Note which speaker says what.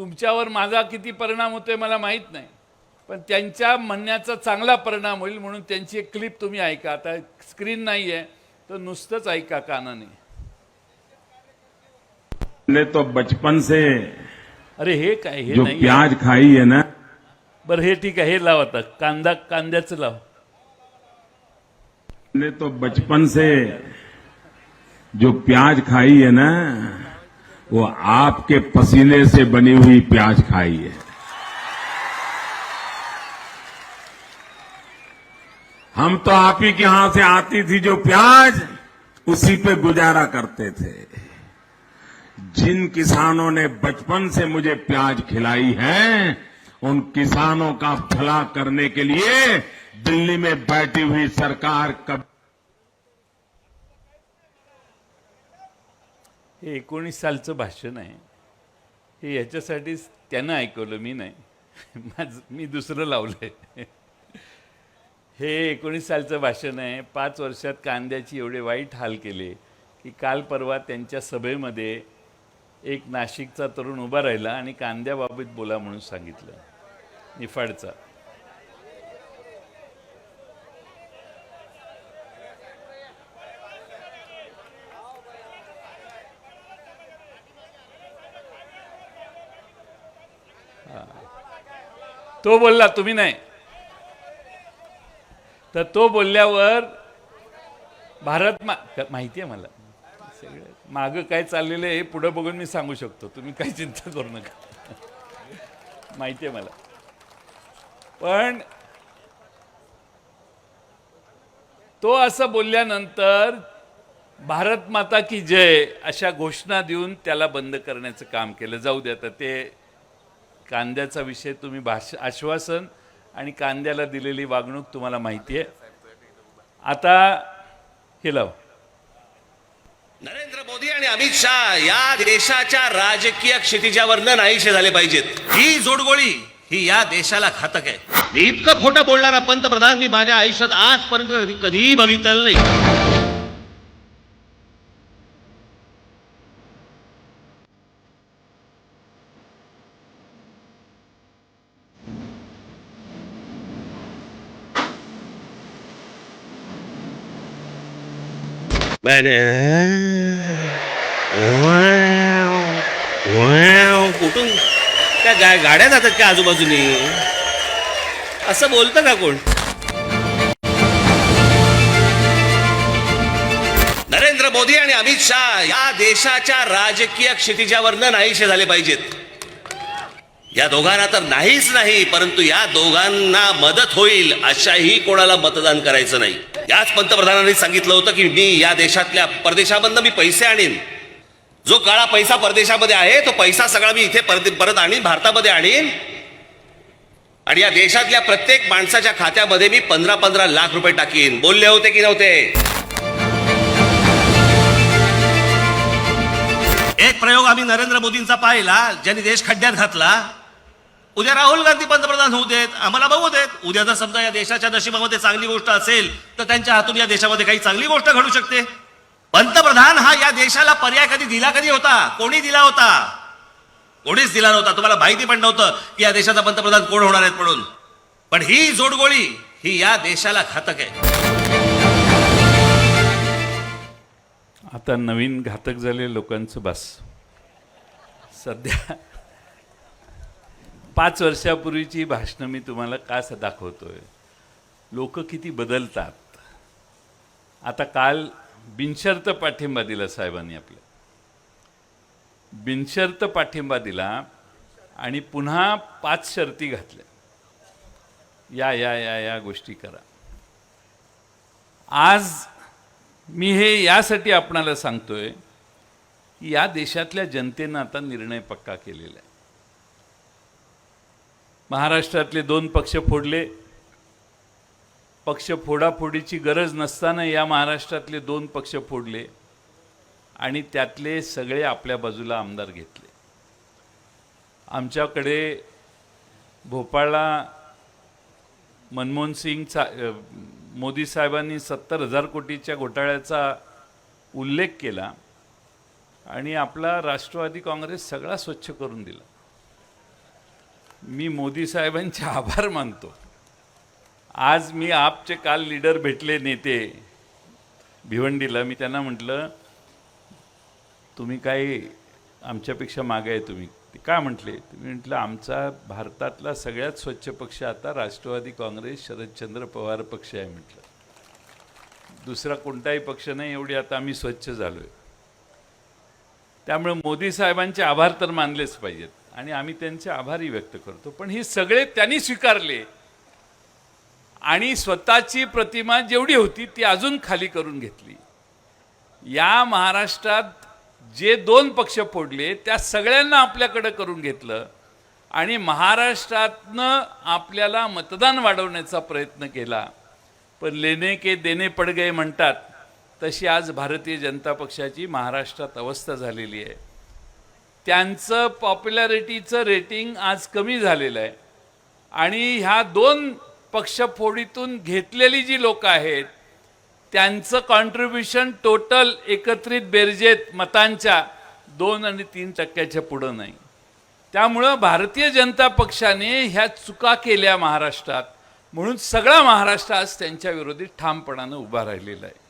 Speaker 1: तुमच्यावर माझा किती परिणाम होतोय मला माहीत नाही. पण त्यांच्या म्हणण्याचा चांगला परिणाम होईल म्हणून त्यांची एक क्लिप तुम्ही ऐका. आता स्क्रीन नाही आहे तर नुसतंच ऐका कानाने.
Speaker 2: ने तो बचपन से
Speaker 1: अरे हे काय हे
Speaker 2: जो
Speaker 1: नाही
Speaker 2: प्याज खाई है ना?
Speaker 1: बरं हे ठीक आहे हे लाव आता. कांदा कांद्याचं लाव.
Speaker 2: ने तो बचपन से जो प्याज खाई है ना? वो आपके पसीने से बनी हुई प्याज खाई है। हम तो आप ही के यहाँ से आती थी जो प्याज, उसी पे गुजारा करते थे। जिन किसानों ने बचपन से मुझे प्याज खिलाई है, उन किसानों का भला करने के लिए दिल्ली में बैठी हुई सरकार कब
Speaker 1: हे एकोणीस सालचं भाषण आहे. हे याच्यासाठीच त्यानं ऐकवलं मी नाही. माझं मी दुसरं लावलंय. हे एकोणीस सालचं भाषण आहे. पाच वर्षात कांद्याची एवढे वाईट हाल केले की काल परवा त्यांच्या सभेमध्ये एक नाशिकचा तरुण उभा राहिला आणि कांद्याबाबत बोला म्हणून सांगितलं. निफाडचा. तो बोलला तुम्ही नाही. तर तो बोलल्यावर भारत मा माहिती आहे मला. सगळं मागं काय चाललेलं आहे हे पुढं बघून मी सांगू शकतो. तुम्ही काही चिंता करू नका. माहिती आहे मला. पण तो असं बोलल्यानंतर भारत माता की जय अशा घोषणा देऊन त्याला बंद करण्याचं काम केलं. जाऊ द्या तर ते कांद्याचा विषय तुम्ही भाष आश्वासन आणि कांद्याला दिलेली वागणूक तुम्हाला माहिती आहे. आता हे लाव.
Speaker 3: नरेंद्र मोदी आणि अमित शहा या देशाच्या राजकीय क्षितिजावर नाहीशे झाले पाहिजेत. ही जोडगोळी ही या देशाला घातक आहे. इतकं खोटं बोलणारा पंतप्रधान मी माझ्या आयुष्यात आजपर्यंत कधी- कधीही बघितलेलं नाही. मैंने कुठून त्या गा गाड्या जातात का आजूबाजूनी असं बोलतं का कोण नरेंद्र मोदी आणि अमित शहा या देशाच्या राजकीय क्षितिजावरनं नाहीसे झाले पाहिजेत. या दोघांना तर नाहीच नाही परंतु या दोघांना मदत होईल अशाही कोणाला मतदान करायचं नाही. याच पंतप्रधानांनी सांगितलं होतं की मी या देशातल्या परदेशामधनं मी पैसे आणीन. जो काळा पैसा परदेशामध्ये आहे तो पैसा सगळा मी इथे परत परत आणीन भारतामध्ये आणीन. आणि या देशातल्या प्रत्येक माणसाच्या खात्यामध्ये मी पंधरा पंधरा लाख रुपये टाकीन. बोलले होते की नव्हते? एक प्रयोग आम्ही नरेंद्र मोदींचा पाहिला ज्यांनी देश खड्ड्यात घातला उद्या राहुल गांधी पंतप्रधान होऊ देत आम्हाला बघू देत. उद्या जर समजा या देशाच्या नशिबामध्ये चांगली गोष्ट असेल तर त्यांच्या हातून या देशामध्ये काही चांगली गोष्ट घडू शकते. पंतप्रधान हा या देशाला पर्याय कधी दिला कधी होता? कोणी दिला होता? कोणीच दिला नव्हता. तुम्हाला माहिती पण नव्हतं की या देशाचा पंतप्रधान कोण होणार आहेत म्हणून. पण ही जोडगोळी ही या देशाला घातक आहे.
Speaker 1: आता नवीन घातक झाले लोकांचं बस. सध्या पाच वर्षापूर्वीची भाषणं मी तुम्हाला का दाखवतोय? लोक किती बदलतात. आता काल बिनशर्त पाठिंबा दिला साहेबांनी आपल्या. बिनशर्त पाठिंबा दिला आणि पुन्हा पाच शर्ती घातल्या. या या या या गोष्टी करा. आज मी हे यासाठी आपणाला सांगतोय की या देशातल्या जनतेनं आता निर्णय पक्का केलेला आहे. महाराष्ट्रातले दोन पक्ष फोडले. पक्ष फोडाफोडीची गरज नसताना या महाराष्ट्रातले दोन पक्ष फोडले आणि त्यातले सगळे आपल्या बाजूला आमदार घेतले. आमच्याकडे भोपाळला मनमोहन सिंग सा मोदी साहेबांनी सत्तर हजार कोटीच्या घोटाळ्याचा उल्लेख केला आणि आपला राष्ट्रवादी काँग्रेस सगळा स्वच्छ करून दिला. मी मोदी साहेबांचे आभार मानतो. आज मी आपचे काल लीडर भेटले नेते भिवंडीला. मी त्यांना म्हटलं तुम्ही काही आमच्यापेक्षा मागे आहे तुम्ही. ते काय म्हटले? तुम्ही म्हटलं आमचा भारतातला सगळ्यात स्वच्छ पक्ष आता राष्ट्रवादी काँग्रेस शरदचंद्र पवार पक्ष आहे म्हटलं. दुसरा कोणताही पक्ष नाही एवढी आता आम्ही स्वच्छ झालो आहे त्यामुळे मोदी साहेबांचे आभार तर मानलेच पाहिजेत. आणि आम्ही त्यांचे आभारही व्यक्त करतो. पण हे सगळे त्यांनी स्वीकारले. आणि स्वतःची प्रतिमा जेवढी होती ती अजून खाली करून घेतली. या महाराष्ट्रात जे दोन पक्ष फोडले त्या सगळ्यांना आपल्याकडं करून घेतलं आणि महाराष्ट्रातनं आपल्याला मतदान वाढवण्याचा प्रयत्न केला. पण लेने के देणे पड गए म्हणतात तशी आज भारतीय जनता पक्षाची महाराष्ट्रात अवस्था झालेली आहे. त्यांचं पॉप्युलॅरिटीचं रेटिंग आज कमी झालेलं आहे. आणि ह्या दोन पक्षफोडीतून घेतलेली जी लोकं आहेत त्यांचं कॉन्ट्रीब्युशन टोटल एकत्रित बेरजेत मतांच्या दोन आणि तीन टक्क्याच्या पुढं नाही. त्यामुळं भारतीय जनता पक्षाने ह्या चुका केल्या महाराष्ट्रात म्हणून सगळा महाराष्ट्र आज त्यांच्या विरोधी ठामपणानं उभा राहिलेला आहे.